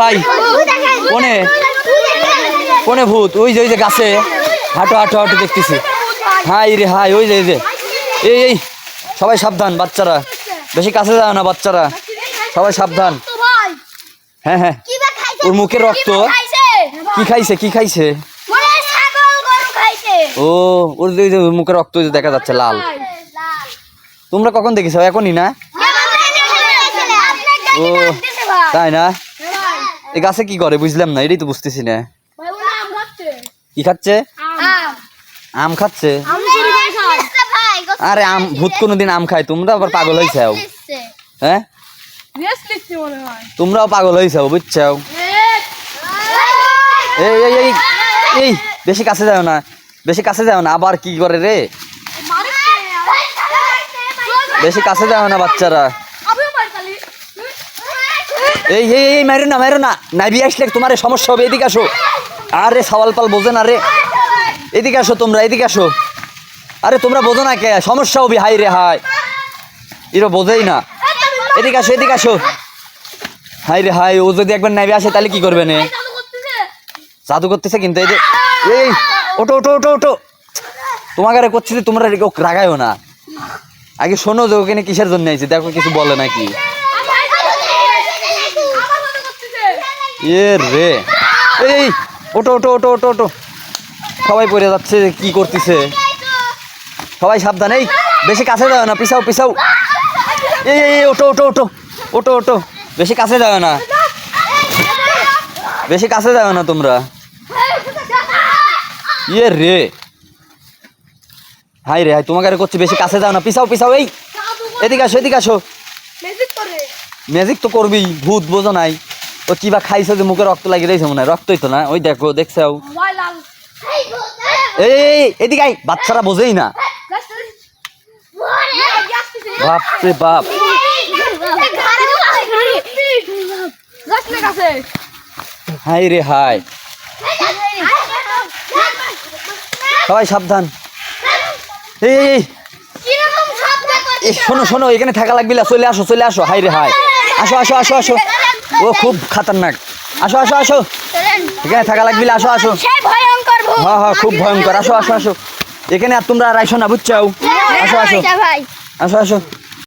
ভাই? কোনে? কোনে ভূত? ওই যে ওই যে গাছে। হাঁটো হাঁটো হাঁটো দেখতেছি। হাই রে, হাই, ওই যে যে। এই এই, সবাই সাবধান, বাচ্চারা। বেশি কাছে যাও না, বাচ্চারা। সবাই সাবধান। হ্যাঁ হ্যাঁ। ওর মুখে রক্ত। কি খাইছে কি খাইছে? ও, ওর মুখে রক্ত দেখা যাচ্ছে, লাল। তোমরা কখন দেখেছ? এখনই না? ও, তাই না? এই গাছে কি করে বুঝলাম না এটাই তো বুঝতেছি না কি খাচ্ছে আম খাচ্ছে আরে আম ভূত কোনোদিন আম খায় তোমরা আবার পাগল হয়েছাও হ্যাঁ তোমরাও পাগল হয়েছাও বুঝছাও এই এই এই এই বেশি কাছে যাও না বেশি কাছে যাও না আবার কি করে রে বেশি কাছে যাও না বাচ্চারা এই এই এই মারো না মারো না। নাইবি আসলে তোমার সমস্যা হবে, এদিকে আসো। আরে, সওয়াল পাল বোঝে না রে। এদিকে আসো তোমরা, এদিকে আসো। আরে, তোমরা বোঝো না কে? সমস্যা হবে, হাই রে, হাই। এরা বোঝেই না। এদিকে আসো এদিকে আসো। হাই রে, হাই, ও যদি একবার নাইবি আসে, তাহলে কি করবে নে? জাদু করতেছে কিন্তু, এই যে, এই ওটো ওটো ওটো ওটো তোমাকে আর করছি যে তোমরা রাগায়ও না। আগে শোনো যে ওখানে কিসের জন্য আইছে? দেখো কিছু বলে নাকি। এ রে। এই ওটো ওটো ওটো ওটো ওটো। সবাই পড়ে যাচ্ছে কি করতেছে? সবাই সাবধান এই বেশি কাছে যাও না পিছাও পিছাও। এই এই ওটো ওটো ওটো ওটো ওটো। বেশি কাছে যাও না। বেশি কাছে যাও না তোমরা। ইয়ে রে। হাই রে হাই তোমাকে আর করছি বেশি কাছে যাও না পিছাও পিছাও এই। এদিকে আসো এদিকে আসো। ম্যাজিক তো করবি ভূত বোঝো নাই। ও কিবা খাইছে যে মুখে রক্ত লাগিয়ে দিয়েছে মনে হয় রক্তই তো না ওই দেখো দেখছাও এই এদিকে আই বাচ্চারা বোঝেই না। বাপ রে বাপ। হাই রে হাই। সবাই সাবধান। এই শোনো শোনো, এখানে থাকা লাগবে চলে আসো চলে আসো। হাই রে হাই। আসো আসো আসো আসো। ও খুব খাতারনাক। আসো আসো আসো। এখানে থাকা লাগবে আসো আসো। হ্যাঁ হ্যাঁ খুব ভয়ঙ্কর। আসো আসো আসো। এখানে আর তোমরা আর আইসো না বুঝছাও আসো আসো। ভাই। আসো আসো।